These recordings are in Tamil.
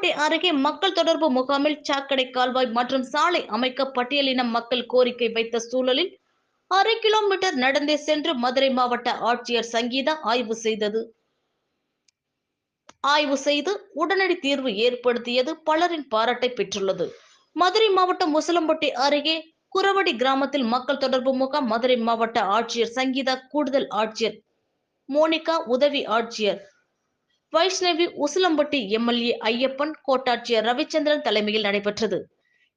உசிலம்பட்டி அருகே மக்கள் தொடர்பு முகாமில் சாக்கடை கால்வாய் மற்றும் சாலை அமைக்க பட்டியலின மக்கள் கோரிக்கை வைத்த சூழலில் அரை கிலோமீட்டர் நடந்தே சென்று மதுரை மாவட்ட ஆட்சியர் சங்கீதா ஆய்வு செய்தது. ஆய்வு செய்து உடனடி தீர்வு ஏற்படுத்தியது பலரின் பாராட்டை பெற்றுள்ளது. மதுரை மாவட்டம் முசலம்பட்டி அருகே குரவடி கிராமத்தில் மக்கள் தொடர்பு முகாம் மதுரை மாவட்ட ஆட்சியர் சங்கீதா கூடுதல் ஆட்சியர் மோனிகா உதவி ஆட்சியர் வைஷ்ணவி உசிலம்பட்டி எம்எல்ஏ ஐயப்பன் கோட்டாட்சியர் ரவிச்சந்திரன் தலைமையில் நடைபெற்றது.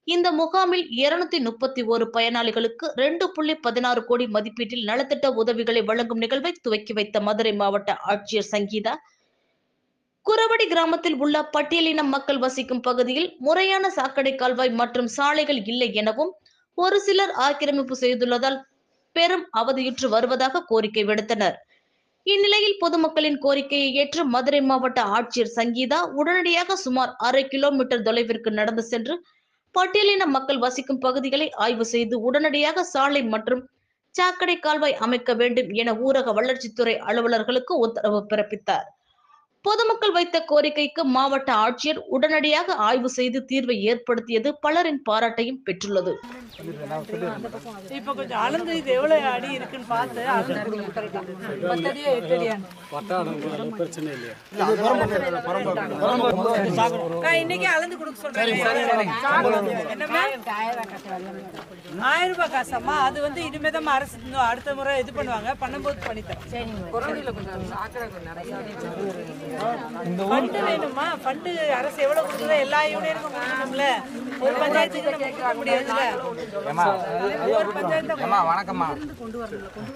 இந்த முகாமில் இருநூத்தி முப்பத்தி ஒரு பயனாளிகளுக்கு ரெண்டு புள்ளி பதினாறு கோடி மதிப்பீட்டில் நலத்திட்ட உதவிகளை வழங்கும் நிகழ்வை துவக்கி வைத்த மதுரை மாவட்ட ஆட்சியர் சங்கீதா குரவடி கிராமத்தில் உள்ள பட்டியலின மக்கள் வசிக்கும் பகுதியில் முறையான சாக்கடை கால்வாய் மற்றும் சாலைகள் இல்லை எனவும் ஒரு சிலர் ஆக்கிரமிப்பு செய்துள்ளதால் பெரும் அவதியுற்று வருவதாக கோரிக்கை விடுத்தனர். இந்நிலையில் பொதுமக்களின் கோரிக்கையை ஏற்று மதுரை மாவட்ட ஆட்சியர் சங்கீதா உடனடியாக சுமார் அரை கிலோமீட்டர் தொலைவிற்கு நடந்து சென்று பட்டியலின மக்கள் வசிக்கும் பகுதிகளை ஆய்வு செய்து உடனடியாக சாலை மற்றும் சாக்கடை கால்வாய் அமைக்க வேண்டும் என ஊரக வளர்ச்சித்துறை அலுவலர்களுக்கு உத்தரவு பிறப்பித்தார். பொதுமக்கள் வைத்த கோரிக்கைக்கு மாவட்ட ஆட்சியர் உடனடியாக ஆய்வு செய்து தீர்வை ஏற்படுத்தியது பலரின் பாராட்டையும் பெற்றுள்ளது. இப்போ கொஞ்சம் அளந்து இது எவ்வளவு அடி இருக்குன்னு பார்த்து இன்னைக்கு அளந்து கொடுக்க சொல்றேன் என்னம்மா? ஆயிரம் ரூபாய் காசாம்மா? அது வந்து இனிமே தான் அரசு அடுத்த முறை இது பண்ணுவாங்க. பண்ணும்போது பண்ணித்தரேன். ஃபண்டு வேணுமா? ஃபண்டு அரசு எவ்வளவு கொடுக்குதோ எல்லா யூனியனுக்கும் கொடுக்கணும்ல? ஒரு பஞ்சாயத்துக்கு நம்ம கொடுக்க முடியாதுல்ல? ஒரு பஞ்சாயத்தை வணக்கம்மா.